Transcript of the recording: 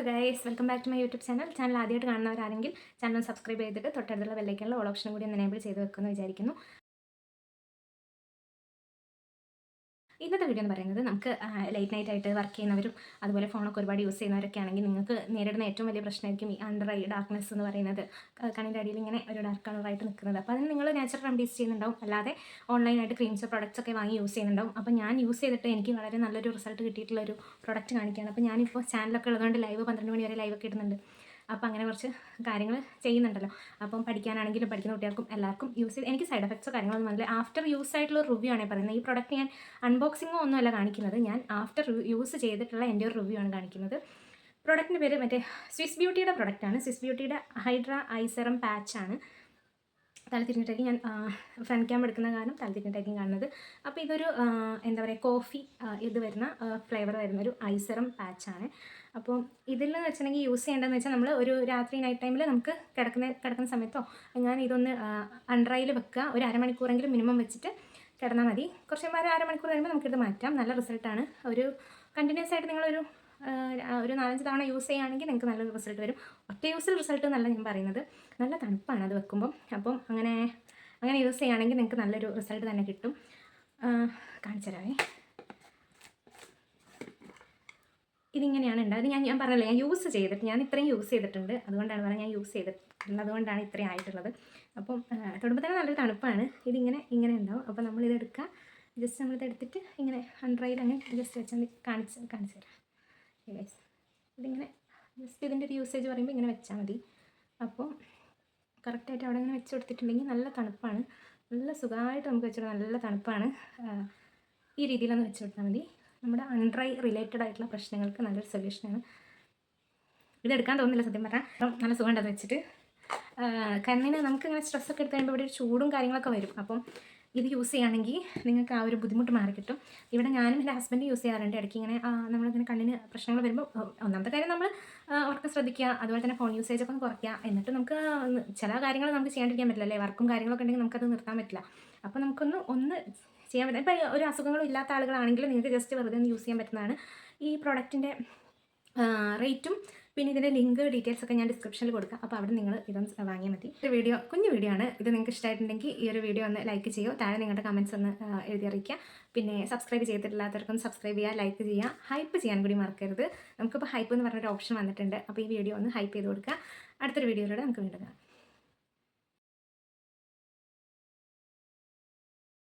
Hello guys welcome back to my YouTube channel channel ആദ്യമായിട്ട് കാണുന്നവരാണെങ്കിൽ channel subscribe ചെയ്തിട്ട് തൊട്ടടുത്തുള്ള ബെല്ലൈക്കാനുള്ള ഓൾ ഓപ്ഷൻ കൂടി ഒന്ന് എനേബിൾ ചെയ്ത് വെക്കുമെന്ന് വിചാരിക്കുന്നു. ഇന്നത്തെ വീഡിയോ എന്ന് പറയുന്നത് നമുക്ക് ലൈറ്റ് നൈറ്റ് ആയിട്ട് വർക്ക് ചെയ്യുന്നവരും അതുപോലെ ഫോണൊക്കെ ഒരുപാട് യൂസ് ചെയ്യുന്നവരൊക്കെ ആണെങ്കിൽ നിങ്ങൾക്ക് നേരിടുന്ന ഏറ്റവും വലിയ പ്രശ്നമായിരിക്കും ഈ അണ്ടർ ഐ ഡാർക്ക്നെസ് എന്ന് പറയുന്നത്. കണ്ണിന്റെ അടിയിൽ ഇങ്ങനെ ഒരു ഡാർക്ക് കളറായിട്ട് നിൽക്കുന്നത്. അപ്പോൾ അതിന് നിങ്ങൾ നാച്ചുറൽ റെമഡീസ് ചെയ്യുന്നുണ്ടാവും. അല്ലാതെ ഓൺലൈനായിട്ട് ക്രീംസ് പ്രൊഡക്ട്സ് ഒക്കെ വാങ്ങി യൂസ് ചെയ്യുന്നുണ്ടാവും. അപ്പോൾ ഞാൻ യൂസ് ചെയ്തിട്ട് എനിക്ക് വളരെ നല്ലൊരു റിസൾട്ട് കിട്ടിയിട്ടുള്ള ഒരു പ്രൊഡക്റ്റ് കാണിക്കുകയാണ്. അപ്പോൾ ഞാനിപ്പോൾ ചാനലൊക്കെ ഉള്ളതുകൊണ്ട് ലൈവ് പന്ത്രണ്ട് മണി വരെ ലൈവ് ഒക്കെ ഇടുന്നുണ്ട്. അപ്പോൾ അങ്ങനെ കുറച്ച് കാര്യങ്ങൾ ചെയ്യുന്നുണ്ടല്ലോ. അപ്പം പഠിക്കാനാണെങ്കിലും പഠിക്കുന്ന കുട്ടികൾക്കും എല്ലാവർക്കും യൂസ് ചെയ്ത് എനിക്ക് സൈഡ് എഫക്ട്സോ കാര്യങ്ങളൊന്നും വന്നില്ല. ആഫ്റ്റർ യൂസ് ആയിട്ടുള്ള റിവ്യൂ ആണ് പറയുന്നത്. ഈ പ്രൊഡക്റ്റ് ഞാൻ അൺബോക്സിങ്ങോ ഒന്നുമല്ല കാണിക്കുന്നത്. ഞാൻ ആഫ്റ്റർ യൂസ് ചെയ്തിട്ടുള്ള എന്റെ ഒരു റിവ്യൂ ആണ് കാണിക്കുന്നത്. പ്രൊഡക്റ്റിന്റെ പേര് മറ്റേ സ്വിസ് ബ്യൂട്ടിയുടെ പ്രൊഡക്റ്റാണ് സ്വിസ് ബ്യൂട്ടിയുടെ ഹൈഡ്ര ഐസറം പാച്ചാണ് തല തിരിഞ്ഞിട്ടായിരിക്കും ഞാൻ ഫ്രണ്ട് ക്യാം എടുക്കുന്ന കാരണം തല തിരിഞ്ഞിട്ടായിരിക്കും കാണുന്നത്. അപ്പോൾ ഇതൊരു എന്താ പറയുക കോഫി ഇത് വരുന്ന ഫ്ലേവർ വരുന്ന ഒരു ഐസറം പാച്ചാണ് അപ്പോൾ ഇതിൽ എന്ന് വെച്ചിട്ടുണ്ടെങ്കിൽ യൂസ് ചെയ്യേണ്ടതെന്ന് വെച്ചാൽ നമ്മൾ ഒരു രാത്രി നൈറ്റ് ടൈമിൽ നമുക്ക് കിടക്കുന്ന കിടക്കുന്ന സമയത്തോ ഞാൻ ഇതൊന്ന് അണ്ടറയിൽ വെക്കുക. ഒരു അരമണിക്കൂറെങ്കിലും മിനിമം വെച്ചിട്ട് കിടന്നാൽ മതി. കുറച്ച് ഒരു അരമണിക്കൂർ കഴിയുമ്പോൾ നമുക്കിത് മാറ്റാം. നല്ല റിസൾട്ടാണ് ഒരു കണ്ടിന്യൂസ് ആയിട്ട് നിങ്ങളൊരു ഒരു നാലഞ്ച് തവണ യൂസ് ചെയ്യുകയാണെങ്കിൽ നിങ്ങൾക്ക് നല്ലൊരു റിസൾട്ട് വരും. ഒറ്റ യൂസിൽ റിസൾട്ട് എന്നല്ല ഞാൻ പറയുന്നത്. നല്ല തണുപ്പാണ് അത് വെക്കുമ്പം. അപ്പം അങ്ങനെ അങ്ങനെ യൂസ് ചെയ്യുകയാണെങ്കിൽ നിങ്ങൾക്ക് നല്ലൊരു റിസൾട്ട് തന്നെ കിട്ടും. ആ, ഇതിങ്ങനെയാണ് ഉണ്ടായത്. ഞാൻ ഞാൻ പറഞ്ഞില്ലേ ഞാൻ യൂസ് ചെയ്തിട്ട് ഞാൻ ഇത്രയും യൂസ് ചെയ്തിട്ടുണ്ട്. അതുകൊണ്ടാണ് പറഞ്ഞത് ഞാൻ യൂസ് ചെയ്തിട്ടുള്ളത്. അതുകൊണ്ടാണ് ഇത്രയും ആയിട്ടുള്ളത്. അപ്പം തൊടുമ്പോൾ തന്നെ നല്ലൊരു തണുപ്പാണ്. ഇതിങ്ങനെ ഇങ്ങനെ ഉണ്ടാവും. അപ്പോൾ നമ്മളിത് എടുക്കുക ജസ്റ്റ് നമ്മളിത് എടുത്തിട്ട് ഇങ്ങനെ അൺഡ്രൈയിൽ അങ്ങനെ ജസ്റ്റ് വെച്ചാൽ കാണിച്ച് കാണിച്ചു തരാം. ഗൈസ് ഇതിങ്ങനെ ജസ്റ്റ് ഇതിന്റെ ഒരു യൂസേജ് പറയുമ്പോൾ ഇങ്ങനെ വെച്ചാൽ മതി. അപ്പോൾ കറക്റ്റായിട്ട് അവിടെ ഇങ്ങനെ വെച്ച് കൊടുത്തിട്ടുണ്ടെങ്കിൽ നല്ല തണുപ്പാണ്. നല്ല സുഖമായിട്ട് നമുക്ക് വെച്ചിട്ട് നല്ല തണുപ്പാണ്. ഈ രീതിയിലൊന്ന് വെച്ച് കൊടുത്താൽ മതി. നമ്മുടെ അൺഡ്രൈ റിലേറ്റഡ് ആയിട്ടുള്ള പ്രശ്നങ്ങൾക്ക് നല്ലൊരു സൊല്യൂഷനാണ് ഇതെടുക്കാൻ തോന്നുന്നില്ല സത്യം പറഞ്ഞാൽ അപ്പം നല്ല സുഖമുണ്ട് അത് വെച്ചിട്ട്. കണ്ണിന് നമുക്ക് ഇങ്ങനെ സ്ട്രെസ്സൊക്കെ എടുത്ത് കഴിയുമ്പോൾ ഇവിടെ ഒരു ചൂടും കാര്യങ്ങളൊക്കെ വരും. അപ്പം ഇത് യൂസ് ചെയ്യുകയാണെങ്കിൽ നിങ്ങൾക്ക് ആ ഒരു ബുദ്ധിമുട്ട് മാറി കിട്ടും. ഇവിടെ ഞാനും എന്റെ ഹസ്ബൻഡ് യൂസ് ചെയ്യാറുണ്ട്. ഇടയ്ക്ക് ഇങ്ങനെ നമ്മളിങ്ങനെ കണ്ണിന് പ്രശ്നങ്ങൾ വരുമ്പോൾ ഒന്നാമത്തെ കാര്യം നമ്മൾ ഉറക്കം ശ്രദ്ധിക്കുക അതുപോലെ തന്നെ ഫോൺ യൂസേജ് ഒക്കെ കുറയ്ക്കുക. എന്നിട്ട് നമുക്ക് ചില കാര്യങ്ങൾ നമുക്ക് ചെയ്യാണ്ടിരിക്കാൻ പറ്റില്ല അല്ലേ? വർക്കും കാര്യങ്ങളൊക്കെ ഉണ്ടെങ്കിൽ നമുക്കത് നിർത്താൻ പറ്റില്ല. അപ്പോൾ നമുക്കൊന്ന് ഒന്ന് ചെയ്യാൻ പറ്റില്ല. ഇപ്പോൾ ഒരു അസുഖങ്ങളും ഇല്ലാത്ത ആളുകളാണെങ്കിൽ നിങ്ങൾക്ക് ജസ്റ്റ് വെറുതെ ഒന്ന് യൂസ് ചെയ്യാൻ പറ്റുന്നതാണ്. ഈ പ്രോഡക്റ്റിന്റെ റേറ്റും പിന്നെ ഇതിന്റെ ലിങ്ക് ഡീറ്റെയിൽസ് ഒക്കെ ഞാൻ ഡിസ്ക്രിപ്ഷനിൽ കൊടുക്കാം. അപ്പോൾ അവിടെ നിങ്ങൾ ഇതൊന്ന് വാങ്ങിയാൽ മതി. ഒരു വീഡിയോ കുഞ്ഞു വീഡിയോ ആണ്. ഇത് നിങ്ങൾക്ക് ഇഷ്ടമായിട്ടുണ്ടെങ്കിൽ ഈ ഒരു വീഡിയോ ഒന്ന് ലൈക്ക് ചെയ്യോ താഴെ നിങ്ങളുടെ കമന്റ്സ് ഒന്ന് എഴുതി അറിയിക്കുക. പിന്നെ സബ്സ്ക്രൈബ് ചെയ്തിട്ടില്ലാത്തവർക്കും സബ്സ്ക്രൈബ് ചെയ്യുക ലൈക്ക് ചെയ്യുക. ഹൈപ്പ് ചെയ്യാൻ കൂടി മറക്കരുത്. നമുക്കിപ്പോൾ ഹൈപ്പ് എന്ന് പറഞ്ഞൊരു ഓപ്ഷൻ വന്നിട്ടുണ്ട്. അപ്പോൾ ഈ വീഡിയോ ഒന്ന് ഹൈപ്പ് ചെയ്ത് കൊടുക്കുക. അടുത്തൊരു വീഡിയോയിലൂടെ നമുക്ക് വീണ്ടും കാണാം.